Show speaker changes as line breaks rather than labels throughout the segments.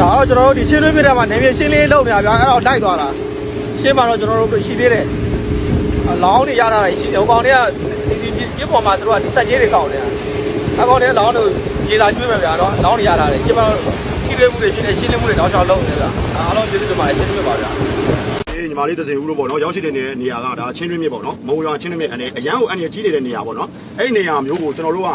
ဒါတော့ကျွန်တော်တို့ဒီချင်းတွင်းပြတဲ့မှာနေမြေရှင်းလေးလုပ်နေတာဗျာအဲ့တော့လိုက်သွားတာရှင်းမှာတော့ကျွန်တော်တို့ရှိသေးတယ်လောင်းနေရတာရှိတယ်ဟိုကောင်တွေကဒီဒီပြပေါ်မှာသူတို့ကဒီဆက်ကြီးတွေကောက်နေတာအကောင်တွေကလောင်းတို့ရေသာကျွေးမယ်ဗျာတော့လောင်းနေရတာလေရှင်းမှာတော့ရှိသေးမှုတွေရှိနေရှင်းလင်းမှုတွေတောင်းချောင်းလုပ်နေဗျာအားလုံးကျေးဇူးတင်ပါတယ်ရှင်းပြပါဗျာ
အေးညီမလေးသစင်ဦးလို့ပေါ့နော်ရောက်ရှိတဲ့နေရာကဒါချင်းတွင်းမြစ်ပေါ့နော်မုံရွာချင်းတွင်းမြစ်အနေအရန်ကိုအန်ရကြီးနေတဲ့နေရာပေါ့နော်အဲ့ဒီနေရာမျိုးကိုကျွန်တော်တို့က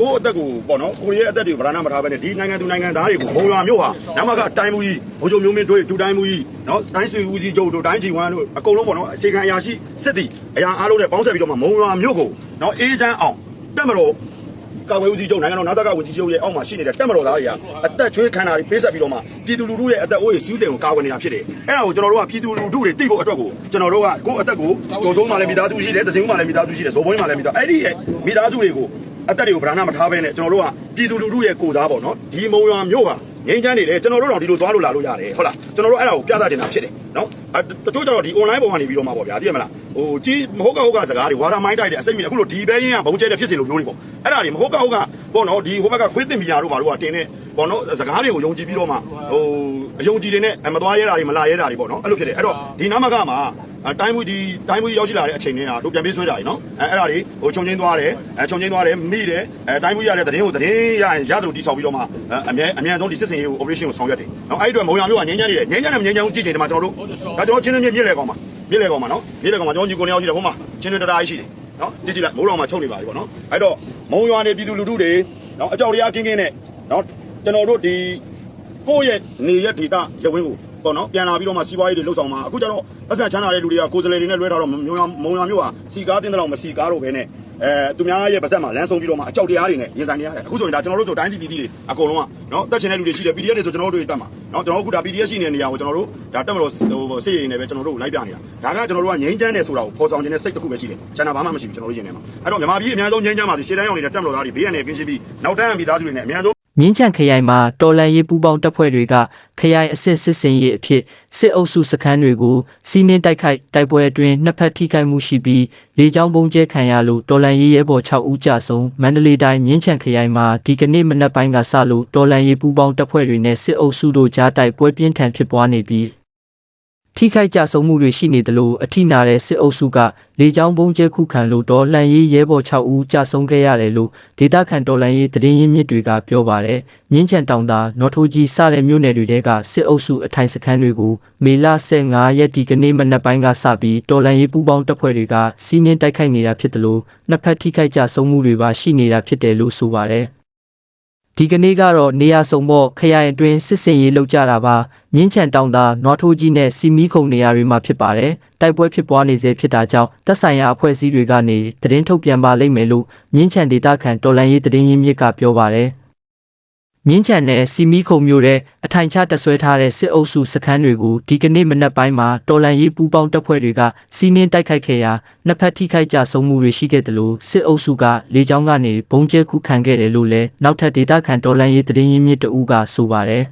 ကိုယ့်အသက်ကိုပေါ့နော်ကိုယ့်ရဲ့အသက်တွေကိုဗရဏမထားဘဲနဲ့ဒီနိုင်ငံသူနိုင်ငံသားတွေကိုမုံရွာမျိုးဟာနမကတိုင်းမူကြီးဘိုးချုပ်မျိုးမင်းတို့ဒူတိုင်းမူကြီးနော်တိုင်းစီဦးစီးချုပ်တို့တိုင်းကြီးဝမ်တို့အကုန်လုံးပေါ့နော်အခြေခံအရာရှိစစ်တီအရာအားလုံးနဲ့ပေါင်းဆက်ပြီးတော့မှမုံရွာမျိုးကိုနော်အေးချမ်းအောင်တက်မတော်ကာဝေးဦးစီးချုပ်နိုင်ငံတော်နာသကဝန်ကြီးချုပ်ရဲ့အောက်မှာရှိနေတဲ့တက်မတော်သားတွေကအသက်ချွေးခံတာတွေပေးဆက်ပြီးတော့မှပြည်သူလူထုရဲ့အသက်အိုးရဲ့စူးတယ်ကိုကာဝယ်နေတာဖြစ်တယ်။အဲ့ဒါကိုကျွန်တော်တို့ကပြည်သူလူထုတွေသိဖို့အတွက်ကိုကျွန်တော်တို့ကကိုယ့်အသက်ကိုကြုံဆုံးမှလည်းမိသားစုရှိတယ်၊တစင်းမှလည်းမိသားစုရှိတယ်၊ဇော်ဘွင်းမှလည်းမိသားအဲ့ဒီရဲ့မိသားစုတွေကို အသက်တွေကိုဗရဏမထားဘဲနဲ့ကျွန်တော်တို့ကပြည်သူလူထုရဲ့ကိုယ်စားပေါ့နော်ဒီမုံရွာမျိုးဟာငိမ့်ချမ်းနေတယ်ကျွန်တော်တို့တော့ဒီလိုသွားလို့လာလို့ရတယ်ဟုတ်လားကျွန်တော်တို့အဲ့ဒါကိုပြသချင်တာဖြစ်တယ်နော်အဲတချို့ကျတော့ဒီ online ပေါ်ကနေပြီးတော့မှာပေါ့ဗျာသိရမလား ဟိုကြီးမဟုတ်ကဟုတ်ကစကားတွေဝါရမိုင်းတိုက်တယ်အစိမ့်မြင်အခုလိုဒီဘဲရင်းကဘုံကျဲတဲ့ဖြစ်စီလိုမျိုးတွေပေါ့အဲ့ဒါတွေမဟုတ်ကဟုတ်ကပေါ့နော်ဒီဟိုဘက်ကခွေးတင်ပြညာတို့ဘာလို့ကတင်နေပေါ့နော်စကားတွေကိုယုံကြည်ပြီးတော့မှဟိုအယုံကြည်တွေနဲ့မသွားရဲတာတွေမလာရဲတာတွေပေါ့နော်အဲ့လိုဖြစ်တယ်အဲ့တော့ဒီနာမကမှာအတိုင်းမူဒီတိုင်းမူရောက်ရှိလာတဲ့အချိန်တွေကတို့ပြန်ပေးဆွဲတာကြီးနော်အဲအဲ့ဒါတွေဟိုခြုံချင်းသွားတယ်အဲခြုံချင်းသွားတယ်မိတယ်အဲတိုင်းမူရတဲ့သတင်းကိုသတင်းရရင်ရသလိုတိဆောက်ပြီးတော့မှအမြဲအမြန်ဆုံးဒီစစ်စင်ရေးကို operation ကိုဆောင်ရွက်တယ်နော်အဲ့ဒီအတွက်မုံရမျိုးကငင်းချမ်းနေတယ်ငင်းချမ်းနဲ့ငင်းချမ်းကိုကြည့်ချိန်ဒီမှာကျွန်တော်တို့ဒါကျွန်တော်ချင်းချင်းမြစ်လေကောင်ပါ မြစ်လေကောင်ပါနော်မြစ်လေကောင်ပါကျွန်တော်ညီကိုနေအောင်ရှိတယ်ဟိုမှာချင်းချင်းတရာကြီးရှိတယ်နော်ကြည့်ကြည့်လိုက်မိုးတော်မှာချုပ်နေပါပြီပေါ့နော်အဲ့တော့မုံရွာနေပြည်သူလူထုတွေနော်အကြောက်တရားကင်းကင်းနဲ့နော်ကျွန်တော်တို့ဒီကိုယ့်ရဲ့နေရက်ဒေတာရဝင်းကို ပေါ့နော်ပြန်လာပြီးတော့မှစီးပွားရေးတွေလှုပ်ဆောင်မှာအခုကျတော့ပတ်စံချမ်းသာတဲ့လူတွေကကိုယ်စလေတွေနဲ့လွဲထားတော့မုံရွာမုံရွာမျိုးဟာစီကားတင်းတဲ့လောက်မစီကားတော့ဘဲနဲ့အဲသူများရဲ့ပါဇက်မှာလမ်းဆုံးပြီးတော့မှအကြောက်တရားတွေနဲ့ရင်ဆိုင်နေရတယ်အခုဆိုရင်ဒါကျွန်တော်တို့ဆိုတိုင်းပြည်ပြည်တွေအကုန်လုံးကနော်တက်ချင်တဲ့လူတွေရှိတယ် PDF တွေဆိုကျွန်တော်တို့တွေတက်မှာနော်ကျွန်တော်တို့အခုဒါ PDF ရှိနေတဲ့နေရာကိုကျွန်တော်တို့ဒါတက်မလို့ဟိုစိတ်ရည်နေပဲကျွန်တော်တို့လိုက်ပြနေတာဒါကကျွန်တော်တို့ကငိမ့်ချမ်းတယ်ဆိုတာကိုဖော်ဆောင်ခြင်းနဲ့စိတ်တစ်ခုပဲရှိတယ်ကျန်တာဘာမှမရှိဘူးကျွန်တော်တို့ရင်ထဲမှာအဲ့တော့မြန်မာပြည်အများဆုံးငိမ့်ချမ်းပါစေရှေ့တန်းရောက်နေတဲ့တက်မလို့သားတွေဘေးရန်နေကင်းရှင်းပြီးနောက်တန်းမိသားစုတွေနဲ့အများဆုံး
မြင်းချံခရိုင်မှာတော်လန်ရေးပူးပေါင်းတပ်ဖွဲ့တွေကခရိုင်အဆင့်စစ်စင်ရေးအဖြစ်စစ်အုပ်စုစခန်းတွေကိုစီးနင်းတိုက်ခိုက်တိုက်ပွဲအတွင်းနှစ်ဖက်ထိခိုက်မှုရှိပြီးလေကြောင်းပုံကျဲခံရလို့တော်လန်ရေးရဲဘော်6ဦးကြာဆုံးမန္တလေးတိုင်းမြင်းချံခရိုင်မှာဒီကနေ့မနက်ပိုင်းကစလို့တော်လန်ရေးပူးပေါင်းတပ်ဖွဲ့တွေနဲ့စစ်အုပ်စုတို့ကြားတိုက်ပွဲပြင်းထန်ဖြစ်ပွားနေပြီး ထိခိုက်ကြဆုံးမှုတွေရှိနေတယ်လို့အထိနာတဲ့စစ်အုပ်စုကလေကြောင်းပုံကျဲခုခံလို့တော်လှန်ရေးရဲဘော်6ဦးကြာဆုံးခဲ့ရတယ်လို့ဒေသခံတော်လှန်ရေးတရင်ရင်းမြစ်တွေကပြောပါတယ်။မြင်းချံတောင်သာနော်ထိုးကြီးစတဲ့မြို့နယ်တွေကစစ်အုပ်စုအထိုင်စခန်းတွေကိုမေလ15ရက်ဒီကနေ့မနက်ပိုင်းကစပြီးတော်လှန်ရေးပူးပေါင်းတပ်ဖွဲ့တွေကစီးနင်းတိုက်ခိုက်နေတာဖြစ်တယ်လို့နှစ်ဖက်ထိခိုက်ကြဆုံးမှုတွေပါရှိနေတာဖြစ်တယ်လို့ဆိုပါတယ်။ ဒီကနေ့ကတော့နေရာစုံပေါ့ခရိုင်အတွင်းစစ်စင်ရေးလုပ်ကြတာပါမြင်းချံတောင်သာနွားထိုးကြီးနဲ့စီမီခုံနေရာတွေမှာဖြစ်ပါတယ်တိုက်ပွဲဖြစ်ပွားနေစေဖြစ်တာကြောင့်တပ်ဆိုင်ရာအဖွဲ့အစည်းတွေကနေသတင်းထုတ်ပြန်ပါလိမ့်မယ်လို့မြင်းချံဒေတာခန်တော်လန်ရေးသတင်းရင်းမြစ်ကပြောပါတယ် မြင်းချံနဲ့စီမီခုံမျိုးတဲ့အထိုင်ချတဆွဲထားတဲ့စစ်အုပ်စုစခန်းတွေကိုဒီကနေ့မနက်ပိုင်းမှာတော်လန်ရေးပူးပေါင်းတပ်ဖွဲ့တွေကစီးနင်းတိုက်ခိုက်ခဲ့ရာနှစ်ဖက်ထိခိုက်ကြဆုံးမှုတွေရှိခဲ့တယ်လို့စစ်အုပ်စုကလေကြောင်းကနေဘုံကျဲခုခံခဲ့တယ်လို့လည်းနောက်ထပ်ဒေတာခန်တော်လန်ရေးသတင်းရင်းမြစ်တအူးကဆိုပါတယ်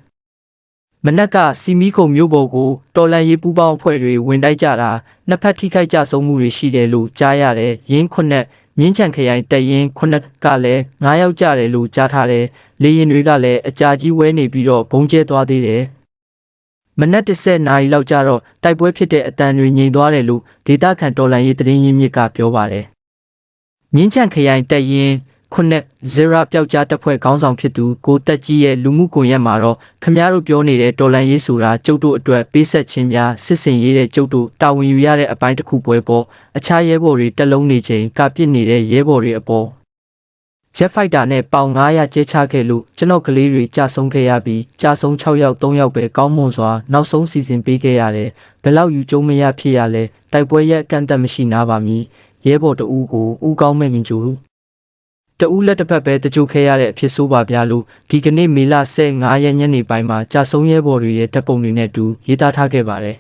မနက်ကစီမီခုံမျိုးပေါ်ကိုတော်လန်ရေးပူးပေါင်းအဖွဲ့တွေဝင်တိုက်ကြတာနှစ်ဖက်ထိခိုက်ကြဆုံးမှုတွေရှိတယ်လို့ကြားရတယ်ရင်းခုနှစ် မြင်းချံခရိုင်တရင်ခုနှစ်ကလည်း9ယောက်ကြတယ်လို့ကြားထားတယ်လေရင်တွေကလည်းအကြာကြီးဝဲနေပြီးတော့ဘုံကျဲသွားသေးတယ်မနက်10နာရီလောက်ကျတော့တိုက်ပွဲဖြစ်တဲ့အတန်တွေငြိမ်သွားတယ်လို့ဒေတာခန်တော်လန်ရေးသတင်းရင်းမြစ်ကပြောပါတယ်မြင်းချံခရိုင်တရင် ခုနှစ်ဇီရာပျောက်ကြားတပ်ဖွဲ့ခေါင်းဆောင်ဖြစ်သူကိုတက်ကြီးရဲ့လူမှုကွန်ရက်မှာတော့ခမည်းတော်ပြောနေတဲ့တော်လန်ရေးဆိုတာကျုပ်တို့အတွက်ပေးဆက်ခြင်းများစစ်စင်ရေးတဲ့ကျုပ်တို့တာဝန်ယူရတဲ့အပိုင်းတစ်ခုပွဲပေါ်အခြားရဲဘော်တွေတက်လုံးနေချိန်ကပြစ်နေတဲ့ရဲဘော်တွေအပေါ် Jet Fighter နဲ့ပေါင်900ကျဲချခဲ့လို့ကျွန်တော်ကလေးတွေကြာဆုံးခဲ့ရပြီးကြာဆုံး6ယောက်3ယောက်ပဲကောင်းမွန်စွာနောက်ဆုံးစီစဉ်ပေးခဲ့ရတယ်ဘယ်လောက်ယူကျုံမရဖြစ်ရလဲတိုက်ပွဲရဲ့အကန့်အသတ်မရှိနာပါမီရဲဘော်တဦးကိုဦးကောင်းမဲ့မြင်ကြူ တဦးလက်တစ်ဖက်ပဲတကြိုခဲရတဲ့အဖြစ်ဆိုးပါဗျာလို့ဒီကနေ့မေလ15ရက်ညနေပိုင်းမှာကြာဆုံးရဲဘော်တွေရဲ့တပ်ပုံတွေနဲ့အတူရေးသားထားခဲ့ပါတယ်